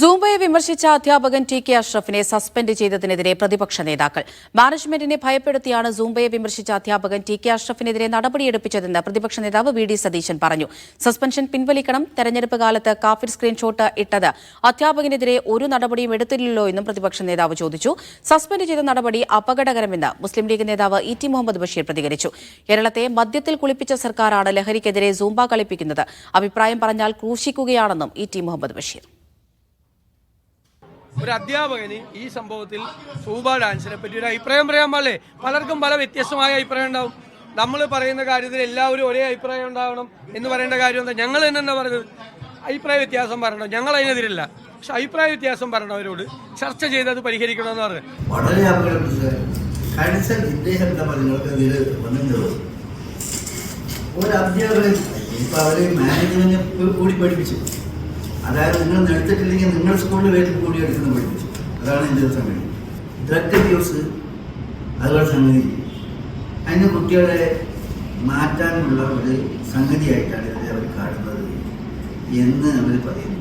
സൂംബയെ വിമർശിച്ച അധ്യാപകൻ T K അഷ്റഫിനെ സസ്പെൻഡ് ചെയ്തതിനെതിരെ പ്രതിപക്ഷ നേതാക്കൾ. മാനേജ്മെന്റിനെ ഭയപ്പെടുത്തിയാണ് സൂംബയെ വിമർശിച്ച അധ്യാപകൻ ടി കെ അഷ്റഫിനെതിരെ നടപടിയെടുപ്പിച്ചതെന്ന് പ്രതിപക്ഷ നേതാവ് വി ഡി സതീശൻ പറഞ്ഞു. സസ്പെൻഷൻ പിൻവലിക്കണം തെരഞ്ഞെടുപ്പ് കാലത്ത് കാഫിർ സ്ക്രീൻഷോട്ട് ഇട്ടത്. അധ്യാപകനെതിരെ ഒരു നടപടിയും എടുത്തില്ലല്ലോ എന്നും പ്രതിപക്ഷ നേതാവ് ചോദിച്ചു. സസ്പെൻഡ് ചെയ്ത നടപടി അപകടകരമെന്ന് മുസ്ലിം ലീഗ് നേതാവ് ഇ ടി മുഹമ്മദ് ബഷീർ പ്രതികരിച്ചു. കേരളത്തെ മദ്യത്തിൽ കുളിപ്പിച്ച സർക്കാരാണ് ലഹരിക്കെതിരെ സൂംബ കളിപ്പിക്കുന്നത്. അഭിപ്രായം പറഞ്ഞാൽ ക്രൂശിക്കുകയാണെന്നും ഇ ടി മുഹമ്മദ് ബഷീർ. ഒരു അധ്യാപകന് ഈ സംഭവത്തിൽ സൂബ ഡാൻസിനെ പറ്റി ഒരു അഭിപ്രായം പറയാൻ പാടില്ലേ? പലർക്കും പല വ്യത്യസ്തമായ അഭിപ്രായം ഉണ്ടാവും. നമ്മൾ പറയുന്ന കാര്യത്തിൽ എല്ലാവരും ഒരേ അഭിപ്രായം ഉണ്ടാവണം എന്ന് പറയേണ്ട കാര്യം എന്താ? ഞങ്ങൾ തന്നെ എന്താ പറയുന്നത്? അഭിപ്രായ വ്യത്യാസം പറയണം? ഞങ്ങൾ അതിനെതിരല്ല. പക്ഷെ അഭിപ്രായ വ്യത്യാസം പറയണവരോട് ചർച്ച ചെയ്ത് അത് പരിഹരിക്കണമെന്ന് പറഞ്ഞു. വളരെ ഒരു അധ്യാപകൻ കൂടി പഠിപ്പിച്ചു. അതായത് നിങ്ങൾ എടുത്തിട്ടില്ലെങ്കിൽ നിങ്ങൾ സ്കൂളിൽ വീട്ടിൽ കൂടി എടുക്കുന്ന പഠിപ്പിച്ചു. അതാണ് എന്റെ സംഗതി. ഡ്രഗ് അബ്യൂസ് അതുപോലെ സംഗതി. അതിന് കുട്ടികളെ മാറ്റാനുള്ള ഒരു സംഗതിയായിട്ടാണ് ഇതിനെ അവർ കാണുന്നത് എന്ന് അവർ പറയുന്നു.